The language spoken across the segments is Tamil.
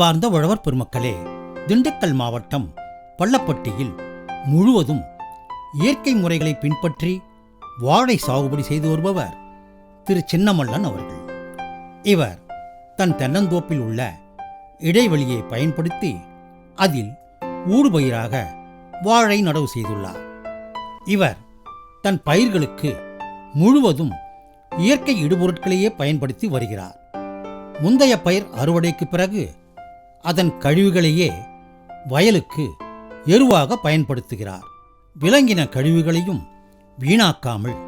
அன்பார்ந்த உழவர் பெருமக்களே திண்டுக்கல் மாவட்டம் பள்ளப்பட்டியில் முழுவதும் இயற்கை முறைகளை பின்பற்றி வாழை சாகுபடி செய்து வருபவர் திரு சின்னமல்லன் அவர்கள். இவர் தன் தென்னந்தோப்பில் உள்ள இடைவெளியை பயன்படுத்தி அதில் ஊடுபயிராக வாழை நடவு செய்துள்ளார். இவர் தன் பயிர்களுக்கு முழுவதும் இயற்கை இடுபொருட்களையே பயன்படுத்தி வருகிறார். முந்தைய பயிர் அறுவடைக்கு பிறகு அதன் கழிவுகளையே வயலுக்கு எருவாக பயன்படுத்துகிறார். விலங்கின கழிவுகளையும் வீணாக்காமல்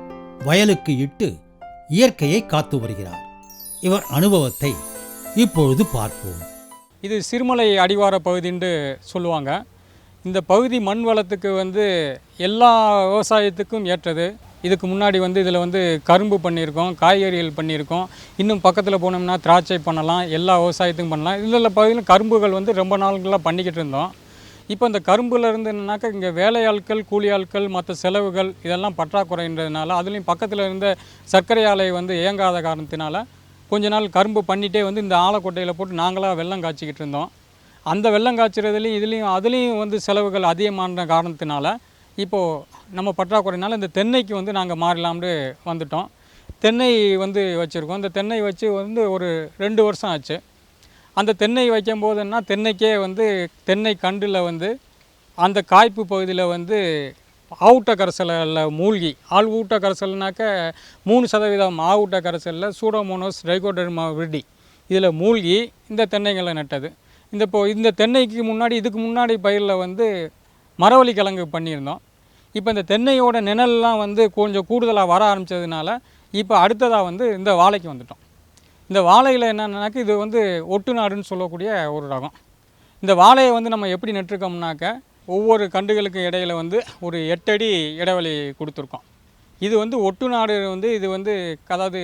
வயலுக்கு இட்டு இயற்கையை காத்து வருகிறார். இவர் அனுபவத்தை இப்பொழுது பார்ப்போம். இது சிறுமலை அடிவார பகுதின்னு சொல்லுவாங்க. இந்த பகுதி மண் வளத்துக்கு வந்து எல்லா விவசாயத்துக்கும் ஏற்றது. இதுக்கு முன்னாடி வந்து இதில் வந்து கரும்பு பண்ணியிருக்கோம் காய்கறிகள் பண்ணியிருக்கோம். இன்னும் பக்கத்தில் போனோம்னா திராட்சை பண்ணலாம் எல்லா விவசாயத்துக்கும் பண்ணலாம். இதில் பகுதியில் கரும்புகள் வந்து ரொம்ப நாள்களாக பண்ணிக்கிட்டு இருந்தோம். இப்போ இந்த கரும்பில் இருந்துனாக்கா என்னன்னாக்கா இங்கே வேலையாட்கள் கூலி ஆட்கள் மற்ற செலவுகள் இதெல்லாம் பற்றாக்குறைன்றதுனால அதுலேயும் பக்கத்தில் இருந்த சர்க்கரை ஆலை வந்து இயங்காத காரணத்தினால கொஞ்ச நாள் கரும்பு பண்ணிகிட்டே வந்து இந்த ஆலக்கொட்டையில் போட்டு நாங்களாக வெள்ளம் காய்ச்சிக்கிட்டு இருந்தோம். அந்த வெள்ளம் காய்ச்சறதுலையும் இதுலேயும் அதுலேயும் வந்து செலவுகள் அதிகமான காரணத்தினால இப்போது நம்ம பற்றாக்குறையினால இந்த தென்னைக்கு வந்து நாங்கள் மாறலாம்னு வந்துட்டோம். தென்னை வந்து வச்சுருக்கோம். இந்த தென்னை வச்சு வந்து ஒரு ரெண்டு வருஷம் ஆச்சு. அந்த தென்னை வைக்கும் போதுன்னா தென்னைக்கே வந்து தென்னை கண்டில் வந்து அந்த காய்ப்பு பகுதியில் வந்து ஆவுட்ட கரைசலில் மூழ்கி. ஆள் ஊட்ட கரைசல்னாக்க மூணு சதவீதம் ஆவுட்ட கரைசலில் சூடோமோனோஸ் ரைகோடர்மா விரிடி. இதில் மூழ்கி இந்த தென்னைங்களை நட்டது. இந்த இப்போ இந்த தென்னைக்கு முன்னாடி இதுக்கு முன்னாடி பயிரில் வந்து மரவள்ளி கிழங்கு பண்ணியிருந்தோம். இப்போ இந்த தென்னையோட நிழல்லாம் வந்து கொஞ்சம் கூடுதலாக வர ஆரம்பித்ததுனால இப்போ அடுத்ததாக வந்து இந்த வாழைக்கு வந்துட்டோம். இந்த வாழையில் என்னென்னாக்கா இது வந்து ஒட்டு நாடுன்னு சொல்லக்கூடிய ஒரு ரகம். இந்த வாழையை வந்து நம்ம எப்படி நட்டுருக்கோம்னாக்க ஒவ்வொரு கண்டுகளுக்கு இடையில வந்து ஒரு எட்டடி இடைவெளி கொடுத்துருக்கோம். இது வந்து ஒட்டு நாடு வந்து இது வந்து அதாவது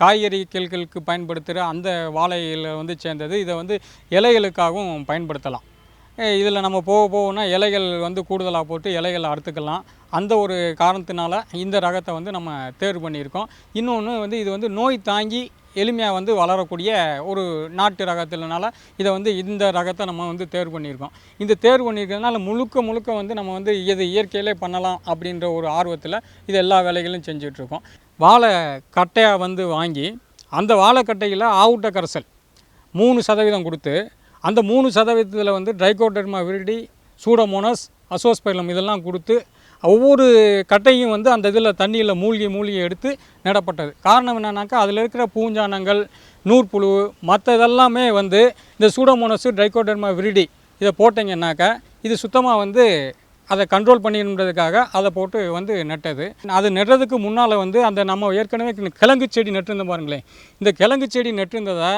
காய்கறி கிள்களுக்கு பயன்படுத்துகிற அந்த வாழையில் வந்து சேர்ந்தது. இதை வந்து இலைகளுக்காகவும் பயன்படுத்தலாம். இதில் நம்ம போக போகனா இலைகள் வந்து கூடுதலாக போட்டு இலைகள் அறுத்துக்கலாம். அந்த ஒரு காரணத்தினால இந்த ரகத்தை வந்து நம்ம தேர்வு பண்ணியிருக்கோம். இன்னொன்று வந்து இது வந்து நோய் தாங்கி எளிமையாக வந்து வளரக்கூடிய ஒரு நாட்டு ரகத்தினால இதை வந்து இந்த ரகத்தை நம்ம வந்து தேர்வு பண்ணியிருக்கோம். இந்த தேர்வு பண்ணியிருக்கிறதுனால முழுக்க முழுக்க வந்து நம்ம வந்து இது இயற்கையிலே பண்ணலாம் அப்படின்ற ஒரு ஆர்வத்தில் இது எல்லா வேலைகளும் செஞ்சிட்ருக்கோம். வாழை கட்டையாக வந்து வாங்கி அந்த வாழைக்கட்டையில் ஆவுட்ட கரைசல் மூணு சதவீதம் கொடுத்து அந்த மூணு சதவீதத்தில் வந்து ட்ரைகோடர்மா விரிடி சூடோமோனஸ் அசோஸ்பைலம் இதெல்லாம் கொடுத்து ஒவ்வொரு கட்டையும் வந்து அந்த இதில் தண்ணியில் மூழ்கி மூழ்கி எடுத்து நடப்பட்டது. காரணம் என்னன்னாக்கா அதில் இருக்கிற பூஞ்சானங்கள் நூற்புழு மற்ற இதெல்லாமே வந்து இந்த சூடோமோனஸ் ட்ரைகோடர்மா விரிடி இதை போட்டிங்கன்னாக்கா இது சுத்தமாக வந்து அதை கண்ட்ரோல் பண்ணிடணுன்றதுக்காக அதை போட்டு வந்து நட்டது. அது நடுறதுக்கு முன்னால் வந்து அந்த நம்ம ஏற்கனவே கிழங்கு செடி நட்டிருந்தோம் பாருங்களேன். இந்த கிழங்கு செடி நட்டிருந்ததை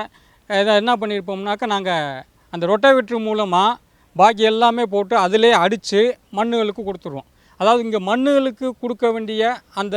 இதை என்ன பண்ணியிருப்போம்னாக்கா நாங்கள் அந்த ரொட்டவேட்ரு மூலமாக பாக்கி எல்லாமே போட்டு அதிலே அடித்து மண்ணுகளுக்கு கொடுத்துருவோம். அதாவது இங்கே மண்ணுகளுக்கு கொடுக்க வேண்டிய அந்த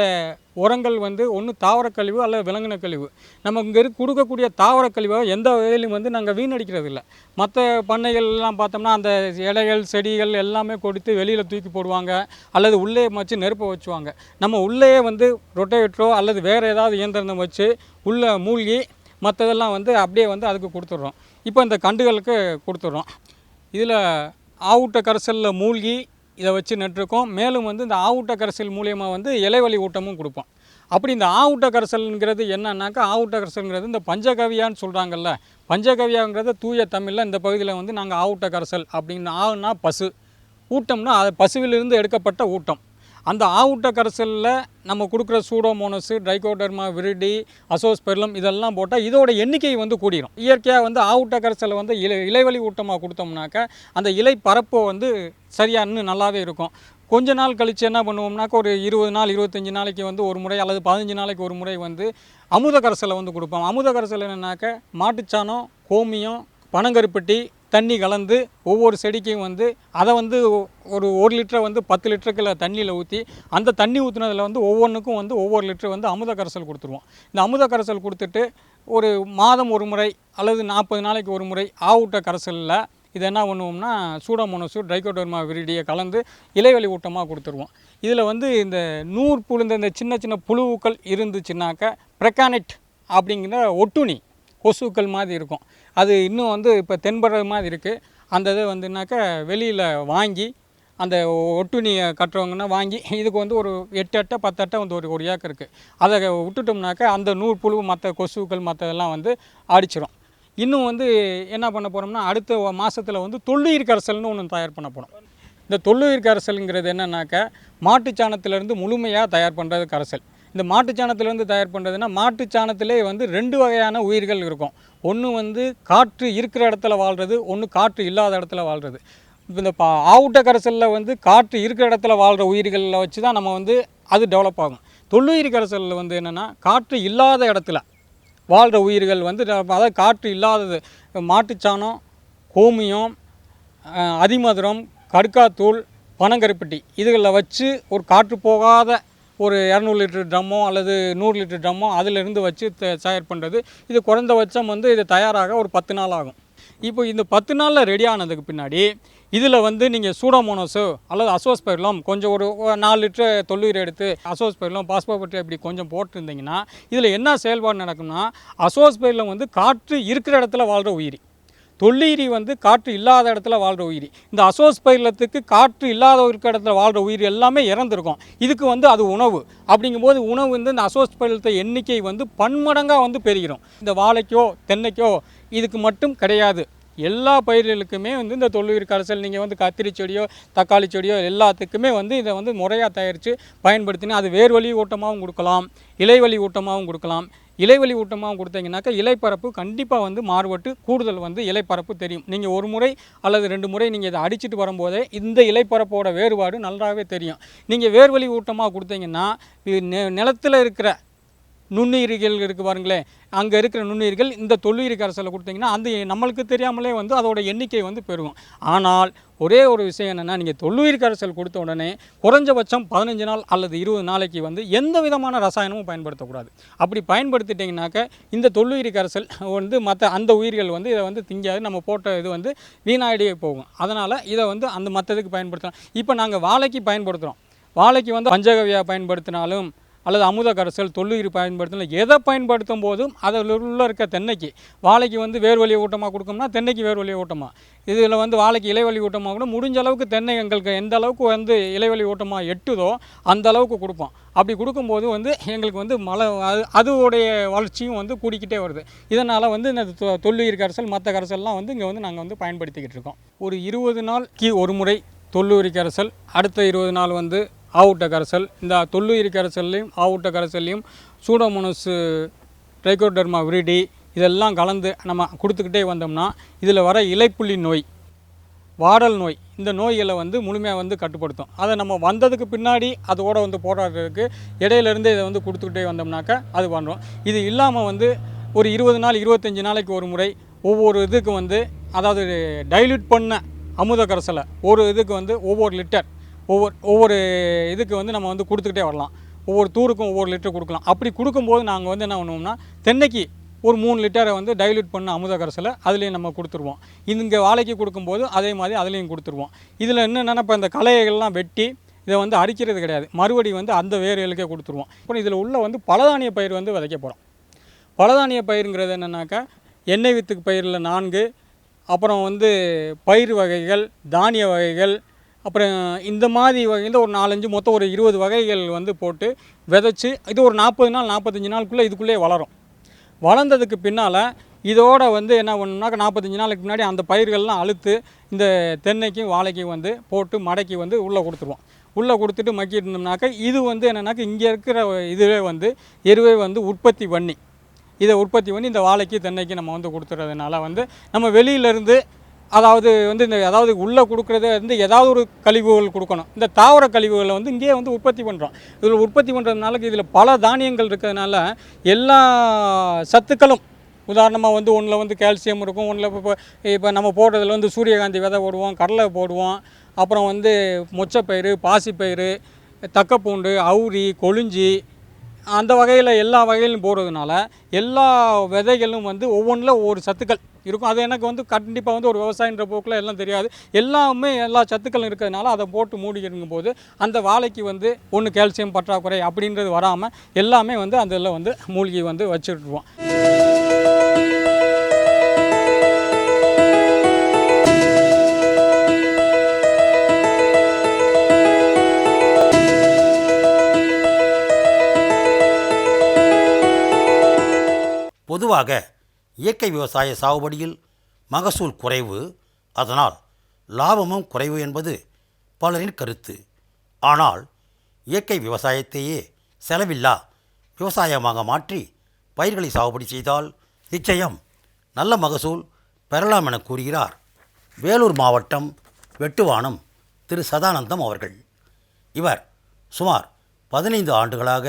உரங்கள் வந்து ஒன்று தாவரக்கழிவு அல்லது விலங்கின கழிவு. நம்ம இங்கே இருக்க கொடுக்கக்கூடிய தாவரக்கழிவை எந்த வகையிலும் வந்து நாங்கள் வீணடிக்கிறது இல்லை மற்ற பண்ணைகள் எல்லாம் பார்த்தோம்னா அந்த இலைகள் செடிகள் எல்லாமே கொடுத்து வெளியில் தூக்கி போடுவாங்க. அல்லது உள்ளே வச்சு நெருப்பை வச்சுவாங்க. நம்ம உள்ளேயே வந்து ரொட்டேட்டரோ அல்லது வேறு ஏதாவது இயந்திரம் வச்சு உள்ளே மூழ்கி மற்றதெல்லாம் வந்து அப்படியே வந்து அதுக்கு கொடுத்துட்றோம். இப்போ இந்த கண்டுகளுக்கு கொடுத்துட்றோம். இதில் ஆவுட்ட கரைசலில் மூழ்கி இதை வச்சு நட்டிருக்கோம். மேலும் வந்து இந்த ஆவுட்ட கரைசல் மூலியமாக வந்து இலைவழி ஊட்டமும் கொடுப்போம். அப்படி இந்த ஆவுட்ட கரைசல்ங்கிறது என்னன்னாக்கா ஆவுட்ட கரைசல்ங்கிறது இந்த பஞ்சகவியான்னு சொல்கிறாங்கல்ல பஞ்சகவியாங்கிறது தூய தமிழில் இந்த பகுதியில் வந்து நாங்கள் ஆவுட்ட கரைசல் அப்படின்னு ஆவுனா பசு. ஊட்டம்னா அது பசுவிலிருந்து எடுக்கப்பட்ட ஊட்டம். அந்த ஆவுட்ட கரைசலில் நம்ம கொடுக்குற சூடோமோனஸு ட்ரைகோடர்மா விரிடி அசோஸ்பெர்லம் இதெல்லாம் போட்டால் இதோட எண்ணிக்கை வந்து கூடிரும். இயற்கையாக வந்து ஆவுட்ட கரைசலை வந்து இலை இலைவழி ஊட்டமாக கொடுத்தோம்னாக்க அந்த இலை பரப்பு வந்து சரியாக இன்னும் நல்லாவே இருக்கும். கொஞ்ச நாள் கழித்து என்ன பண்ணுவோம்னாக்கா ஒரு இருபது நாள் இருபத்தஞ்சி நாளைக்கு வந்து ஒரு முறை அல்லது பதினஞ்சு நாளைக்கு ஒரு முறை வந்து அமுத கரைசலை வந்து கொடுப்போம். அமுத கரைசல் என்னன்னாக்க மாட்டுச்சாணம் கோமியம் பனங்கருப்பட்டி தண்ணி கலந்து ஒவ்வொரு செடிக்கும் வந்து அதை வந்து ஒரு ஒரு லிட்டரை வந்து பத்து லிட்டருக்குள்ள தண்ணியில் ஊற்றி அந்த தண்ணி ஊற்றுனதில் வந்து ஒவ்வொன்றுக்கும் வந்து ஒவ்வொரு லிட்டர் வந்து அமுத கரைசல் கொடுத்துருவோம். இந்த அமுத கரைசல் கொடுத்துட்டு ஒரு மாதம் ஒரு முறை அல்லது நாற்பது நாளைக்கு ஒரு முறை ஆவுட்ட கரைசலில் இது என்ன பண்ணுவோம்னா சூடோமோனோசு ட்ரைகோடர்மா விரிடியை கலந்து இலைவெளி ஊட்டமாக கொடுத்துருவோம். இதில் வந்து இந்த நூறு புழுந்த இந்த சின்ன சின்ன புழுக்கள் இருந்துச்சுன்னாக்க பிரக்கானெட் அப்படிங்கிற ஒட்டுணி கொசுக்கள் மாதிரி இருக்கும். அது இன்னும் வந்து இப்போ தென்படுற மாதிரி இருக்குது அந்த இது வந்துனாக்கா வெளியில் வாங்கி அந்த ஒட்டுணியை கட்டுறவங்கன்னா வாங்கி இதுக்கு வந்து ஒரு எட்டு அட்டை பத்து அட்டை வந்து ஒரு ஒரு ஏக்கர் இருக்குது அதை விட்டுட்டோம்னாக்கா அந்த நூல் புழு மற்ற கொசுக்கள் மற்றதெல்லாம் வந்து அடிச்சிடும் இன்னும் வந்து என்ன பண்ண போகிறோம்னா அடுத்த மாதத்தில் வந்து தொல்லுயிர் கரைசல்னு ஒன்று தயார் பண்ண போகிறோம் இந்த தொல்லுயிர் கரைசலுங்கிறது என்னன்னாக்கா மாட்டுச்சாணத்திலேருந்து முழுமையாக தயார் பண்ணுறது கரைசல். இந்த மாட்டுச்சாணத்திலேருந்து தயார் பண்ணுறதுன்னா மாட்டுச்சாணத்திலே வந்து ரெண்டு வகையான உயிர்கள் இருக்கும். ஒன்று வந்து காற்று இருக்கிற இடத்துல வாழ்கிறது ஒன்று காற்று இல்லாத இடத்துல வாழ்கிறது இப்போ இந்த பா ஆவுட்ட கரைசலில் வந்து காற்று இருக்கிற இடத்துல வாழ்கிற உயிர்களில் வச்சு தான் நம்ம வந்து அது டெவலப் ஆகும். தொல்லுயிர் கரைசலில் வந்து என்னென்னா காற்று இல்லாத இடத்துல வாழ்கிற உயிர்கள் வந்து அதாவது காற்று இல்லாதது மாட்டுச்சாணம் கோமியம் அதிமதுரம் கடுக்காத்தூள் பனங்கருப்பட்டி இதுகளில் வச்சு ஒரு காற்று போகாத ஒரு இரநூறு லிட்டர் ட்ரம்மோ அல்லது நூறு லிட்டர் ட்ரம்மோ அதிலிருந்து வச்சு தயார் பண்ணுறது இது குறைந்தபட்சம் வந்து இது தயாராக ஒரு பத்து நாள் ஆகும். இப்போ இந்த பத்து நாளில் ரெடி ஆனதுக்கு பின்னாடி இதில் வந்து நீங்கள் சூடோமோனோஸு அல்லது அசோஸ்பைர்லம் கொஞ்சம் ஒரு ஒரு நாலு லிட்டர் தொல்லுயிர் எடுத்து அசோஸ்பைர்லம் பாஸ்போபட்டி அப்படி கொஞ்சம் போட்டிருந்தீங்கன்னா இதில் என்ன செயல்பாடு நடக்கும்னா அசோஸ்பைர்லம் வந்து காற்று இருக்கிற இடத்துல வாழ்கிற உயிரி. தொல்லீரி வந்து காற்று இல்லாத இடத்துல வாழ்கிற உயிரி. இந்த அசோஸ்பைலத்துக்கு காற்று இல்லாத இருக்கிற இடத்துல வாழ்கிற உயிர் எல்லாமே இறந்துருக்கும். இதுக்கு வந்து அது உணவு. அப்படிங்கும்போது உணவு வந்து இந்த அசோஸ்பைலத்தை எண்ணிக்கை வந்து பன்மடங்காக வந்து பெருகிறோம் இந்த வாழைக்கோ தென்னைக்கோ இதுக்கு மட்டும் கிடையாது. எல்லா பயிர்களுக்குமே வந்து இந்த தொல்லுயிர் கரைசல் நீங்கள் வந்து கத்திரி செடியோ தக்காளி செடியோ எல்லாத்துக்குமே வந்து இதை வந்து முறையாக தயாரித்து பயன்படுத்தினா அது வேர்வழி ஊட்டமாகவும் கொடுக்கலாம் இலைவழி ஊட்டமாகவும் கொடுக்கலாம். இலைவழி ஊட்டமாகவும் கொடுத்தீங்கன்னாக்கா இலைப்பரப்பு கண்டிப்பாக வந்து மாறுபட்டு கூடுதல் வந்து இலைப்பரப்பு தெரியும். நீங்கள் ஒரு முறை அல்லது ரெண்டு முறை நீங்கள் இதை அடிச்சுட்டு வரும்போதே இந்த இலைப்பரப்போட வேறுபாடு நல்லாவே தெரியும். நீங்கள் வேர்வழி ஊட்டமாக கொடுத்தீங்கன்னா நிலத்தில் நெ- நிலத்துல இருக்கிற நுண்ணுயிரிகள் இருக்குது பாருங்களேன். அங்கே இருக்கிற நுண்ணுயிர்கள் இந்த தொல்லுயிரி கரைசலை கொடுத்தீங்கன்னா அந்த நம்மளுக்கு தெரியாமலே வந்து அதோட எண்ணிக்கை வந்து பெருகும். ஆனால் ஒரே ஒரு விஷயம் என்னென்னா நீங்கள் தொல்லுயிர் கரைசல் கொடுத்த உடனே குறைஞ்சபட்சம் பதினஞ்சு நாள் அல்லது இருபது நாளைக்கு வந்து எந்த விதமான ரசாயனமும் பயன்படுத்தக்கூடாது. அப்படி பயன்படுத்திட்டிங்கனாக்க இந்த தொல்லுயிரி கரைசல் வந்து மற்ற அந்த உயிர்கள் வந்து இதை வந்து திங்காது. நம்ம போட்ட இது வந்து வீணாயிடையே போகும். அதனால் இதை வந்து அந்த மற்றதுக்கு பயன்படுத்தலாம். இப்போ நாங்கள் வாழைக்கு பயன்படுத்துகிறோம் வாழைக்கு வந்து பஞ்சகவியாக பயன்படுத்தினாலும் அல்லது அமுத கரைசல் தொல்லுயிர் பயன்படுத்தலாம் எதை பயன்படுத்தும் போதும் அதில் உள்ள இருக்க தென்னைக்கு. வாழைக்கு வந்து வேர்வழி ஊட்டமாக கொடுக்கும்னா தென்னைக்கு வேர்வழி ஊட்டமாக இதில் வந்து வாழைக்கு இலைவழி ஊட்டமாக கூட முடிஞ்ச அளவுக்கு தென்னை எங்களுக்கு எந்த அளவுக்கு வந்து இலைவழி ஊட்டமாக எட்டுதோ அந்த அளவுக்கு கொடுப்போம். அப்படி கொடுக்கும்போது வந்து எங்களுக்கு வந்து மழை அது அதோடைய வளர்ச்சியும் வந்து கூடிக்கிட்டே வருது. இதனால் வந்து இந்த தொ- தொல்லுயிர் கரைசல் மற்ற கரைசல்லாம் வந்து இங்கே வந்து நாங்கள் வந்து பயன்படுத்திக்கிட்டு இருக்கோம். ஒரு இருபது நாளைக்கு ஒரு முறை தொல்லுயிரி கரைசல் அடுத்த இருபது நாள் வந்து ஆவுட்ட கரைசல் இந்த தொல்லுயிரி கரைசல்லையும் ஆவுட்ட கரைசல்லையும் சூடோமோனஸு ட்ரைகோடர்மா விரிடி இதெல்லாம் கலந்து நம்ம கொடுத்துக்கிட்டே வந்தோம்னா இதில் வர இலைப்புள்ளி நோய் வாடல் நோய் இந்த நோய்களை வந்து முழுமையாக வந்து கட்டுப்படுத்தும். அதை நம்ம வந்ததுக்கு பின்னாடி அதோட வந்து போராடுறதுக்கு இடையிலேருந்து இதை வந்து கொடுத்துக்கிட்டே வந்தோம்னாக்கா அது பண்ணுறோம் இது இல்லாமல் வந்து ஒரு இருபது நாள் இருபத்தஞ்சி நாளைக்கு ஒரு முறை ஒவ்வொரு இதுக்கு வந்து அதாவது டைல்யூட் பண்ண அமுத கரைசலை ஒரு இதுக்கு வந்து ஒவ்வொரு லிட்டர் ஒவ்வொரு ஒவ்வொரு இதுக்கு வந்து நம்ம வந்து கொடுத்துக்கிட்டே வரலாம். ஒவ்வொரு தூருக்கும் ஒவ்வொரு லிட்டர் கொடுக்கலாம். அப்படி கொடுக்கும்போது நாங்கள் வந்து என்ன பண்ணுவோம்னா தென்னைக்கு ஒரு மூணு லிட்டரை வந்து டைல்யூட் பண்ண அமுத அதுலேயும் நம்ம கொடுத்துருவோம். இங்கே வாழைக்கு கொடுக்கும்போது அதே மாதிரி அதுலேயும் கொடுத்துருவோம். இதில் என்னென்னா இப்போ இந்த களைகள்லாம் வெட்டி இதை வந்து அரிக்கிறது கிடையாது. மறுபடி வந்து அந்த வேர்களுக்கே கொடுத்துருவோம். அப்புறம் இதில் உள்ள வந்து பலதானிய பயிர் வந்து விதைக்க போகிறோம் பலதானிய பயிருங்கிறது என்னென்னாக்கா எண்ணெய் வித்துக்கு பயிரில் நான்கு அப்புறம் வந்து பயிர் வகைகள் தானிய வகைகள் அப்புறம் இந்த மாதிரி வகையில் ஒரு நாலஞ்சு மொத்தம் ஒரு இருபது வகைகள் வந்து போட்டு விதைச்சி இது ஒரு நாற்பது நாள் நாற்பத்தஞ்சு நாளுக்குள்ளே இதுக்குள்ளே வளரும். வளர்ந்ததுக்கு பின்னால் இதோட வந்து என்ன பண்ணணும்னாக்கா நாற்பத்தஞ்சு நாளுக்கு முன்னாடி அந்த பயிர்கள்லாம் அழுத்து இந்த தென்னைக்கும் வாழைக்கும் வந்து போட்டு மடக்கி வந்து உள்ளே கொடுத்துருவோம். உள்ளே கொடுத்துட்டு மக்கிட்டு இது வந்து என்னென்னாக்கா இங்கே இருக்கிற இதுவே வந்து எருவே வந்து உற்பத்தி பண்ணி இதை உற்பத்தி பண்ணி இந்த வாழைக்கு தென்னைக்கு நம்ம வந்து கொடுத்துறதுனால வந்து நம்ம வெளியிலேருந்து அதாவது வந்து இந்த அதாவது உள்ளே கொடுக்குறதே வந்து ஏதாவது ஒரு கழிவுகள் கொடுக்கணும். இந்த தாவர கழிவுகளை வந்து இங்கேயே வந்து உற்பத்தி பண்ணுறோம் இதில் உற்பத்தி பண்ணுறதுனால இதில் பல தானியங்கள் இருக்கிறதுனால எல்லா சத்துக்களும் உதாரணமாக வந்து ஒன்றில் வந்து கால்சியம் இருக்கும் ஒன்றில் இப்போ இப்போ நம்ம போடுறதுல வந்து சூரியகாந்தி விதை போடுவோம் கடலை போடுவோம் அப்புறம் வந்து மொச்சப்பயிறு பாசிப்பயிறு தக்கப்பூண்டு அவுரி கொழிஞ்சி அந்த வகையில் எல்லா வகையிலும் போடுறதுனால எல்லா விதைகளும் வந்து ஒவ்வொன்றில் ஒவ்வொரு சத்துக்கள் இருக்கும். அது எனக்கு வந்து கண்டிப்பாக வந்து ஒரு விவசாயின்ற போக்கில் எல்லாம் தெரியாது. எல்லாமே எல்லா சத்துக்களும் இருக்கிறதுனால அதை போட்டு மூடிக்கிருக்கும் போது அந்த வாழைக்கு வந்து ஒன்று கால்சியம் பற்றாக்குறை அப்படின்றது வராமல் எல்லாமே வந்து அதில் வந்து மூழ்கி வந்து வச்சுட்ருவோம் பொதுவாக இயற்கை விவசாய சாகுபடியில் மகசூல் குறைவு. அதனால் லாபமும் குறைவு என்பது பலரின் கருத்து. ஆனால் இயற்கை விவசாயத்தையே செலவில்லா விவசாயமாக மாற்றி பயிர்களை சாகுபடி செய்தால் நிச்சயம் நல்ல மகசூல் பெறலாம் என கூறுகிறார் வேலூர் மாவட்டம் வெட்டுவானம் திரு சதானந்தம் அவர்கள். இவர் சுமார் பதினைந்து ஆண்டுகளாக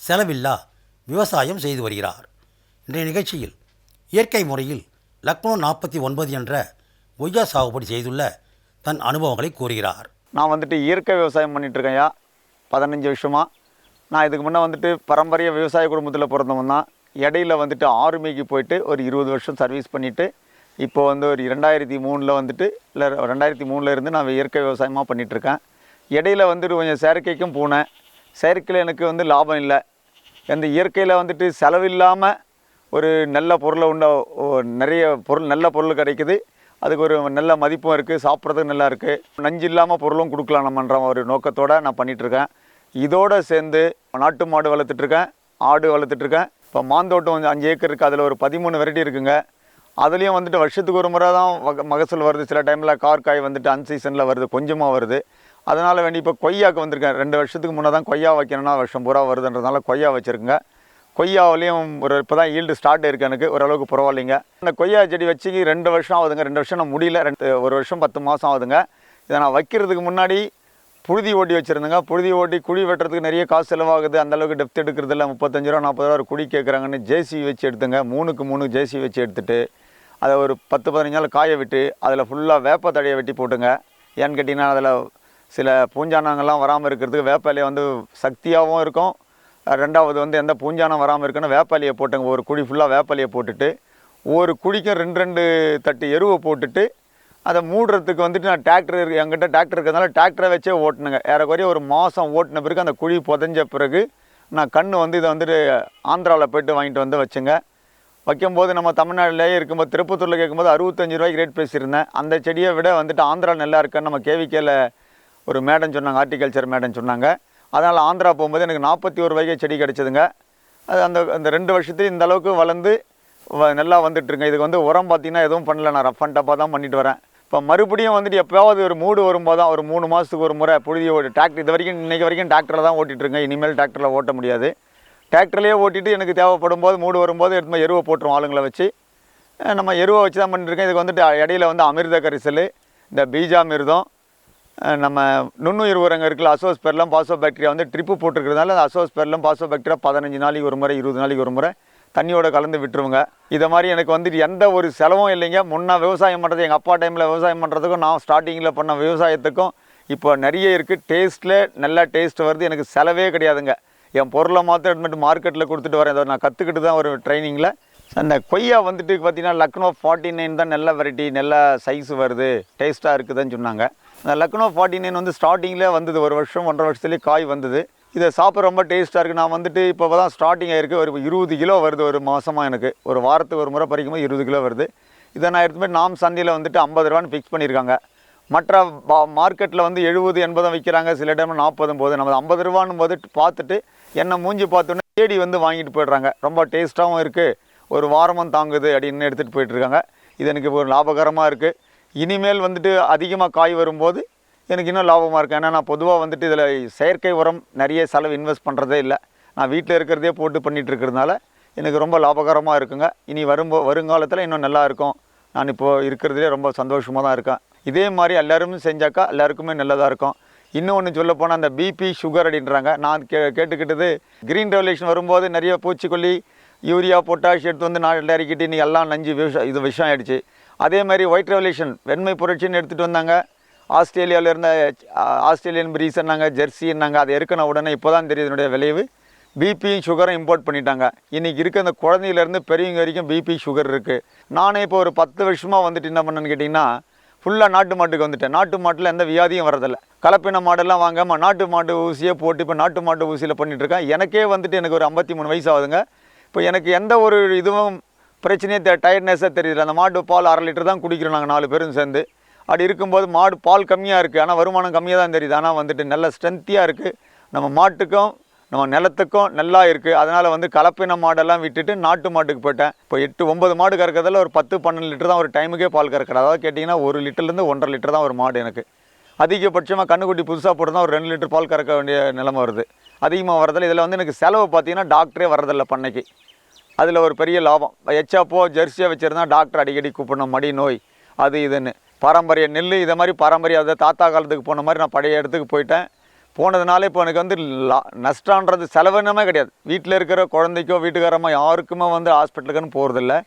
செலவில்லா விவசாயம் செய்து வருகிறார். இன்றைய நிகழ்ச்சியில் இயற்கை முறையில் லக்னோ நாற்பத்தி ஒன்பது என்ற கொய்யா சாகுபடி செய்துள்ள தன் அனுபவங்களை கூறுகிறார். நான் வந்துட்டு இயற்கை விவசாயம் பண்ணிட்டு இருக்கேன்யா பதினஞ்சு வருஷமாக நான் இதுக்கு முன்னே வந்துட்டு பாரம்பரிய விவசாய குடும்பத்தில் பிறந்தவன் தான். இடையில வந்துட்டு ஆர்மிக்கு போயிட்டு ஒரு இருபது வருஷம் சர்வீஸ் பண்ணிவிட்டு இப்போ வந்து ஒரு ரெண்டாயிரத்தி மூணில் வந்துட்டு இல்லை ரெண்டாயிரத்தி மூணில் இருந்து நான் இயற்கை விவசாயமாக பண்ணிகிட்ருக்கேன் இடையில வந்துட்டு கொஞ்சம் செயற்கைக்கும் போனேன். செயற்கையில் எனக்கு வந்து லாபம் இல்லை. அந்த இயற்கையில் வந்துட்டு செலவில்லாமல் ஒரு நல்ல பொருளை உண்ட ஓ, நிறைய பொருள் நல்ல பொருள் கிடைக்குது. அதுக்கு ஒரு நல்ல மதிப்பும் இருக்குது சாப்பிட்றதுக்கு நல்லா இருக்குது நஞ்சு இல்லாமல் பொருளும் கொடுக்கலாம் நம்மன்ற ஒரு நோக்கத்தோடு நான் பண்ணிகிட்ருக்கேன் இதோடு சேர்ந்து நாட்டு மாடு வளர்த்துட்ருக்கேன் ஆடு வளர்த்துட்ருக்கேன் இப்போ மாந்தோட்டம் வந்து அஞ்சு ஏக்கர் இருக்குது அதில் ஒரு பதிமூணு வெரைட்டி இருக்குங்க. அதுலேயும் வந்துட்டு வருஷத்துக்கு ஒரு முறை தான் மகசூல் வருது. சில டைமில் கார் காய் வந்துட்டு அன்சீசனில் வருது கொஞ்சமாக வருது. அதனால் வேண்டி இப்போ கொய்யாக்கு வந்திருக்கேன். ரெண்டு வருஷத்துக்கு முன்னே தான் கொய்யா வைக்கணும்னா வருஷம் பூரா வருதுன்றதுனால கொய்யா வச்சுருக்குங்க. கொய்யாவிலையும் ஒரு இப்போ தான் ஈல்டு ஸ்டார்ட் இருக்கு எனக்கு. ஓரளவுக்கு பரவாயில்லைங்க. இந்த கொய்யா செடி வச்சு ரெண்டு வருஷம் ஆகுதுங்க. ரெண்டு வருஷம் நான் முடியல. ரெண்டு ஒரு வருஷம் பத்து மாதம் ஆகுதுங்க. இதை நான் வைக்கிறதுக்கு முன்னாடி புழுதி ஓட்டி வச்சுருந்தேங்க. புழுதி ஓட்டி குழி வெட்டுறதுக்கு நிறைய காசு செலவாகுது. அந்த அளவுக்கு டெப்த் எடுக்கிறது இல்லை. முப்பத்தஞ்சு ரூபா நாற்பது ரூபா ஒரு குழி கேட்குறாங்கன்னு ஜேசி வச்சு எடுத்துங்க. மூணுக்கு மூணு ஜேசி வச்சு எடுத்துட்டு அதை ஒரு பத்து பதினஞ்சு நாள் காய விட்டு அதில் ஃபுல்லாக வேப்ப தடையை வெட்டி போட்டுங்க. ஏன்னு கேட்டிங்கன்னா அதில் சில பூஞ்சானங்கள்லாம் வராமல் இருக்கிறதுக்கு வேப்பிலையை வந்து சக்தியாகவும் இருக்கும். ரெண்டாவது வந்து எந்த பூஞ்சானம் வராமல் இருக்குன்னு வேப்பாலியை போட்டுங்க. ஒரு குழி ஃபுல்லாக வேப்பாலியை போட்டுட்டு ஒரு குழிக்கும் ரெண்டு ரெண்டு தட்டு எருவை போட்டுட்டு அதை மூடுறதுக்கு வந்துட்டு நான் டிராக்டர் இருக்கு என்கிட்ட டிராக்டர் இருக்கிறதுனால டிராக்டரை வச்சே ஓட்டுனுங்க ஏறக்குறைய ஒரு மாதம் ஓட்டின பிறகு அந்த குழி புதஞ்ச பிறகு நான் கண் வந்து இதை வந்துட்டு ஆந்திராவில் போய்ட்டு வாங்கிட்டு வந்து வச்சுங்க. வைக்கும்போது நம்ம தமிழ்நாட்டிலேயே இருக்கும்போது திருப்பத்தூரில் கேட்கும்போது அறுபத்தஞ்சு ரூபாய்க்கு ரேட் பேசியிருந்தேன். அந்த செடியை விட வந்துட்டு ஆந்திரா நல்லா இருக்குன்னு நம்ம கேவிகேல ஒரு மேடம் சொன்னாங்க ஹார்டிகல்ச்சர் மேடம் சொன்னாங்க. அதனால் ஆந்திரா போகும்போது எனக்கு நாற்பத்தி ஒரு வகை செடி கிடச்சிதுங்க. அது அந்த அந்த ரெண்டு வருஷத்துக்கு இந்த அளவுக்கு வளர்ந்து வ- நல்லா வந்துட்டுருங்க. இதுக்கு வந்து உரம் பார்த்திங்கன்னா எதுவும் பண்ணல. நான் ரஃப் அண்ட் டப்பாக தான் பண்ணிட்டு வரேன். இப்போ மறுபடியும் வந்துட்டு எப்போயாவது ஒரு மூடு வரும்போது தான் ஒரு மூணு மாதத்துக்கு ஒரு முறை புழுதி ஓட்டு டிராக்டர் இது வரைக்கும் இன்றைக்கி வரைக்கும் டிராக்டரில் தான் ஓட்டிட்டு இனிமேல் டிராக்டரில் ஓட்ட முடியாது. டிராக்டர்லேயே ஓட்டிட்டு எனக்கு தேவைப்படும் போது மூடு வரும்போது எடுத்து போய் எருவை போட்டுருவோம் ஆளுங்களை வச்சு. நம்ம எருவை வச்சு தான் பண்ணிட்டுருக்கேன். இதுக்கு வந்துட்டு இடையில வந்து அமிர்த கரிசல் இந்த பீஜாமிர்தம் நம்ம நுண்ணுயிர் உரங்க இருக்குல்ல அசோஸ்பெர்லாம் பாசோ பாக்டீரியா வந்து ட்ரிப்பு போட்டிருக்கிறதுனால அந்த அசோஸ்பெர்லாம் பாசோ பாக்டீரியா பதினஞ்சு நாளைக்கு ஒரு முறை இருபது நாளைக்கு ஒரு முறை தண்ணியோட கலந்து விட்டுருவோங்க. இதை மாதிரி எனக்கு வந்துட்டு எந்த ஒரு செலவும் இல்லைங்க. முன்னே விவசாயம் பண்ணுறது எங்கள் அப்பா டைமில் விவசாயம் பண்ணுறதுக்கும் நான் ஸ்டார்டிங்கில் பண்ண விவசாயத்துக்கும் இப்போ நிறைய இருக்குது டேஸ்ட்டில் நல்லா டேஸ்ட் வருது. எனக்கு செலவே கிடையாதுங்க. என் பொருளை மாத்திரம் எடுத்துட்டு மார்க்கெட்டில் கொடுத்துட்டு வரேன். அதை நான் கற்றுக்கிட்டு தான் ஒரு ட்ரைனிங்கில் அந்த கொய்யா வந்துட்டு பார்த்தீங்கன்னா லக்னோ ஃபார்ட்டி நைன் தான் நல்ல வெரைட்டி நல்ல சைஸ் வருது. டேஸ்ட்டாக இருக்குதுன்னு சொன்னாங்க. லக்னோ ஃபார்ட்டி நைன் வந்து ஸ்டார்டிங்கில் வந்தது. ஒரு வருஷம் ஒன்றரை வருஷத்துலேயே காய் வந்தது. இதை சாப்பிட ரொம்ப டேஸ்ட்டாக இருக்குது நான் வந்துட்டு இப்போ தான் ஸ்டார்டிங் ஆகிருக்கு ஒரு இருபது கிலோ வருது ஒரு மாதமாக எனக்கு. ஒரு வாரத்துக்கு ஒரு முறை பறிக்கும்போது இருபது கிலோ வருது. இதை நான் எடுத்து போய் நாம் சந்தையில் வந்துட்டு ஐம்பது ரூபான்னு ஃபிக்ஸ் பண்ணியிருக்காங்க. மற்ற மார்க்கெட்டில் வந்து எழுபது எண்பதும் விற்கிறாங்க சில டைம் நாற்பதும் போது நம்ம ஐம்பது ரூபான்னு போது பார்த்துட்டு என்ன மூஞ்சி பார்த்தோன்னே தேடி வந்து வாங்கிட்டு போயிடுறாங்க. ரொம்ப டேஸ்ட்டாகவும் இருக்குது ஒரு வாரமும் தாங்குது அப்படின்னு எடுத்துகிட்டு போயிட்டுருக்காங்க இது எனக்கு ஒரு லாபகரமாக இருக்குது இனிமேல் வந்துட்டு அதிகமாக காய் வரும்போது எனக்கு இன்னும் லாபமாக இருக்கும் ஏன்னா நான் பொதுவாக வந்துட்டு இதில் செயற்கை உரம் நிறைய செலவு இன்வெஸ்ட் பண்ணுறதே இல்லை. நான் வீட்டில் இருக்கிறதே போட்டு பண்ணிகிட்டு இருக்கிறதுனால எனக்கு ரொம்ப லாபகரமாக இருக்குங்க. இனி வரும்போ வருங்காலத்தில் இன்னும் நல்லா இருக்கும். நான் இப்போது இருக்கிறதுலே ரொம்ப சந்தோஷமாக தான் இருக்கேன். இதே மாதிரி எல்லோரும் செஞ்சாக்கா எல்லாருக்குமே நல்லதாக இருக்கும். இன்னொன்று சொல்ல போனால் அந்த பிபி சுகர் அப்படின்றாங்க. நான் கே கேட்டுக்கிட்டது க்ரீன் ரெவல்யூஷன் வரும்போது நிறைய பூச்சிக்கொல்லி யூரியா பொட்டாஷ் எடுத்து வந்து நான் இறக்கிட்டு இன்றைக்கி எல்லாம் நஞ்சு விஷம் இது விஷம் ஆகிடுச்சு அதே மாதிரி ஒயிட் ரெவல்யூஷன் வெண்மை புரட்சின்னு எடுத்துகிட்டு வந்தாங்க. ஆஸ்திரேலியாவில் இருந்த ஆஸ்திரேலியன் பிரீஸ்னாங்க ஜெர்சின்னாங்க அதை இறக்கின உடனே இப்போ தான் தெரியுது இதனுடைய விளைவு. பிபியும் சுகரும் இம்போர்ட் பண்ணிட்டாங்க. இன்றைக்கி இருக்க அந்த குழந்தையிலேருந்து பெரியவங்க வரைக்கும் பிபி சுகர் இருக்குது நானே இப்போ ஒரு பத்து வருஷமாக வந்துட்டு என்ன பண்ணேன்னு கேட்டிங்கன்னா ஃபுல்லாக நாட்டு மாட்டுக்கு வந்துட்டேன். நாட்டு மாட்டில் எந்த வியாதியும் வரதில்லை கலப்பின மாடெல்லாம் வாங்காமல் நாட்டு மாட்டு ஊசியே போட்டு இப்போ நாட்டு மாட்டு ஊசியில் பண்ணிகிட்ருக்கேன் எனக்கே வந்துட்டு எனக்கு ஒரு ஐம்பத்தி மூணு வயசு ஆகுதுங்க. இப்போ எனக்கு எந்த ஒரு இதுவும் பிரச்சனையே தெ டயர்ட்னஸாக தெரியல அந்த மாட்டு பால் அரை லிட்டர் தான் குடிக்கிறோம் நாங்கள் நாலு பேரும் சேர்ந்து. அப்படி இருக்கும்போது மாடு பால் கம்மியாக இருக்குது ஆனால் வருமானம் கம்மியாக தான் தெரியுது. ஆனால் வந்துட்டு நல்ல ஸ்ட்ரென்த்தியாக இருக்குது நம்ம மாட்டுக்கும் நம்ம நிலத்துக்கும் நல்லா இருக்குது அதனால் வந்து கலப்பின மாடெல்லாம் விட்டுட்டு நாட்டு மாட்டுக்கு போயிட்டேன். இப்போ எட்டு ஒம்பது மாடு கறக்கிறதுல ஒரு பத்து பன்னெண்டு லிட்டர் தான் ஒரு டைமுக்கே பால் கறக்கிறேன். அதாவது கேட்டிங்கன்னா ஒரு லிட்டர்லேருந்து ஒன்றரை லிட்டர் தான் ஒரு மாடு எனக்கு. அதிகபட்சமாக கண்ணுக்குட்டி புதுசாக போட்டு ஒரு ரெண்டு லிட்டர் பால் கறக்க வேண்டிய நிலமை வருது. அதிகமாக வரதில்ல இதில் வந்து எனக்கு செலவு பார்த்தீங்கன்னா டாக்டரே வரதில்லை பண்ணைக்கு. அதில் ஒரு பெரிய லாபம். எச்சாப்போ ஜெர்சியாக வச்சுருந்தா டாக்டர் அடிக்கடி கூப்பிடணும் மடி நோய் அது இதுன்னு. பாரம்பரிய நெல் இதை மாதிரி பாரம்பரிய அதை தாத்தா காலத்துக்கு போன மாதிரி நான் பழைய இடத்துக்கு போயிட்டேன். போனதுனால இப்போ எனக்கு வந்து லா- நஷ்டன்றது செலவினமே கிடையாது. வீட்டில் இருக்கிற குழந்தைக்கோ வீட்டுக்காரமோ யாருக்குமே வந்து ஹாஸ்பிட்டலுக்குன்னு போகிறதில்ல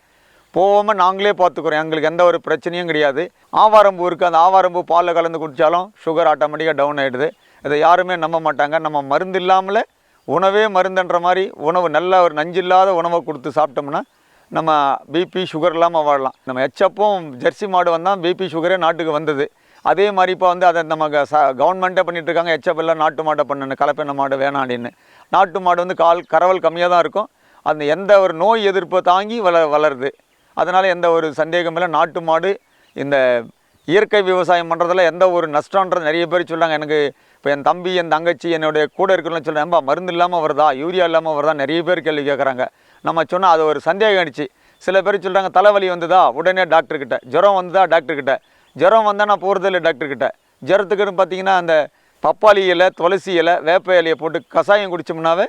போகாமல் நாங்களே பார்த்துக்குறோம். எங்களுக்கு எந்த ஒரு பிரச்சனையும் கிடையாது. ஆவாரம்பூ இருக்குது அந்த ஆவாரம்பூ பாலில் கலந்து குடித்தாலும் சுகர் ஆட்டோமேட்டிக்காக டவுன் ஆகிடுது இதை யாருமே நம்ப மாட்டாங்க. நம்ம மருந்து இல்லாமலே உணவே மருந்துன்ற மாதிரி உணவு நல்ல ஒரு நஞ்சில்லாத உணவை கொடுத்து சாப்பிட்டோம்னா நம்ம பிபி சுகர் இல்லாமல் வாழலாம். நம்ம எச்சப்பும் ஜெர்சி மாடு வந்தால் பிபி சுகரே நாட்டுக்கு வந்தது. அதே மாதிரி இப்போ வந்து அதை நம்ம க- ச கவர்மெண்ட்டே பண்ணிட்டு இருக்காங்க. எச்சப் எல்லாம் நாட்டு மாடை பண்ணணும் கலப்பின மாடு வேணாம் அப்படின்னு நாட்டு மாடு வந்து கால் கரவல் கம்மியாக தான் இருக்கும். அந்த எந்த ஒரு நோய் எதிர்ப்பை தாங்கி வள வளருது. அதனால் எந்த ஒரு சந்தேகமில்லை நாட்டு மாடு இந்த இயற்கை விவசாயம் பண்ணுறதுல எந்த ஒரு நஷ்டன்றது நிறைய பேர் சொல்கிறாங்க எனக்கு இப்போ என் தம்பி என் தங்கச்சி என்னுடைய கூட இருக்கிறவங்க சொல்கிறேன் ஏம்பா மருந்து இல்லாமல் வருதா? யூரியா இல்லாமல் வருதா? நிறைய பேர் கேள்வி கேட்குறாங்க நம்ம சொன்னால் அது ஒரு சந்தேகம் ஆயிடுச்சு. சில பேர் சொல்கிறாங்க தலைவலி வந்ததா? உடனே டாக்டர்கிட்ட ஜுரம் வந்ததா? டாக்டர்கிட்ட ஜுரம் வந்தால் நான் போகிறது இல்லை. டாக்டர்கிட்ட ஜுரத்துக்குன்னு பார்த்தீங்கன்னா அந்த பப்பாளி இலை துளசி இலை வேப்ப இலையை போட்டு கஷாயம் குடிச்சோம்னாவே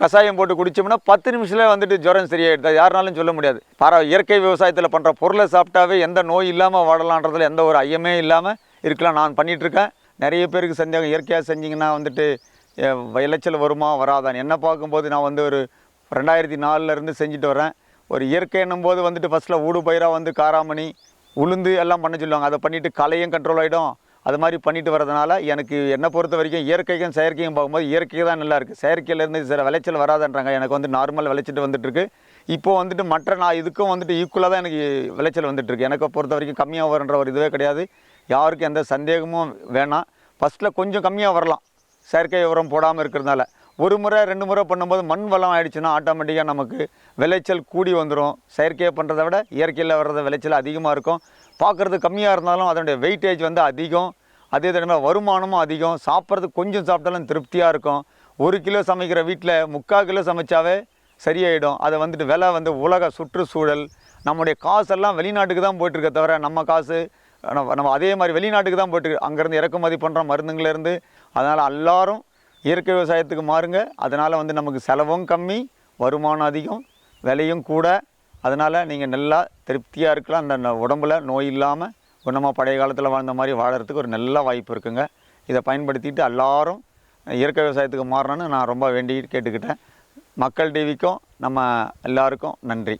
கஷாயம் போட்டு குடித்தோம்னா பத்து நிமிஷத்தில் வந்துட்டு ஜுரம் சரியாயிடுது. யாருனாலும் சொல்ல முடியாது. பாரா இயற்கை விவசாயத்தில் பண்ணுற பொருளை சாப்பிட்டாவே எந்த நோய் இல்லாமல் வாழலான்றதுல எந்த ஒரு ஐயமே இல்லாமல் இருக்கலாம். நான் பண்ணிகிட்ருக்கேன் நிறைய பேருக்கு சந்தேகம் இயற்கையாக செஞ்சிங்கன்னா வந்துட்டு விளைச்சல் வருமா? வராதான்னு. என்ன பார்க்கும்போது நான் வந்து ஒரு ரெண்டாயிரத்தி நாலுலேருந்து செஞ்சுட்டு வரேன் ஒரு இயற்கைன்னும் போது வந்துட்டு ஃபஸ்ட்டில் ஊடு பயிராக வந்து காராமணி உளுந்து எல்லாம் பண்ண சொல்லுவாங்க. அதை பண்ணிவிட்டு களையும் கண்ட்ரோல் ஆகிடும் அது மாதிரி பண்ணிட்டு வரதுனால எனக்கு என்னை பொறுத்த வரைக்கும் இயற்கைக்கும் செயற்கையும் பார்க்கும்போது இயற்கை தான் நல்லா இருக்குது செயற்கையிலேருந்து சில விளைச்சல் வராதுன்றாங்க. எனக்கு வந்து நார்மல் விளைச்சிட்டு வந்துட்டுருக்கு இப்போ வந்துட்டு மற்ற நான் இதுக்கும் வந்துட்டு ஈக்குவலாக தான் எனக்கு விளைச்சல் வந்துட்டுருக்கு எனக்கு பொறுத்த வரைக்கும் கம்மியாக வருன்ற ஒரு இதுவே கிடையாது. யாருக்கும் எந்த சந்தேகமும் வேணாம். ஃபஸ்ட்டில் கொஞ்சம் கம்மியாக வரலாம். செயற்கை உரம் போடாமல் இருக்கிறதுனால. ஒரு முறை ரெண்டு முறை பண்ணும்போது மண் வளம் ஆகிடுச்சுன்னா ஆட்டோமேட்டிக்காக நமக்கு விளைச்சல் கூடி வந்துடும் செயற்கையாக பண்ணுறதை விட இயற்கையில் வர்றத விளைச்சல் அதிகமாக இருக்கும். பார்க்குறது கம்மியாக இருந்தாலும் அதனுடைய வெயிட்டேஜ் வந்து அதிகம். அதே தடவை வருமானமும் அதிகம். சாப்பிட்றது கொஞ்சம் சாப்பிட்டாலும் திருப்தியாக இருக்கும். ஒரு கிலோ சமைக்கிற வீட்டில் முக்கால் கிலோ சமைச்சாவே சரியாயிடும். அதை வந்துட்டு விலை வந்து உலக சுற்றுச்சூழல். நம்முடைய காசெல்லாம் வெளிநாட்டுக்கு தான் போயிட்டுருக்க தவிர நம்ம காசு நம்ம நம்ம அதே மாதிரி வெளிநாட்டுக்கு தான் போயிட்டு அங்கேருந்து இறக்குமதி பண்ணுற மருந்துங்கள்லேருந்து அதனால் எல்லாரும் இயற்கை விவசாயத்துக்கு மாறுங்க. அதனால் வந்து நமக்கு செலவும் கம்மி வருமானம் அதிகம் விலையும் கூட. அதனால் நீங்கள் நல்லா திருப்தியாக இருக்கலாம். அந்த ந- உடம்புல நோய் இல்லாமல் குணமாக பழைய காலத்தில் வாழ்ந்த மாதிரி வாழறதுக்கு ஒரு நல்ல வாய்ப்பு இருக்குங்க. இதை பயன்படுத்திட்டு எல்லாரும் இயற்கை விவசாயத்துக்கு மாறணும்னு நான் ரொம்ப வேண்டி கேட்டுக்கிட்டேன். மக்கள் டிவிக்கும் நம்ம எல்லாருக்கும் நன்றி.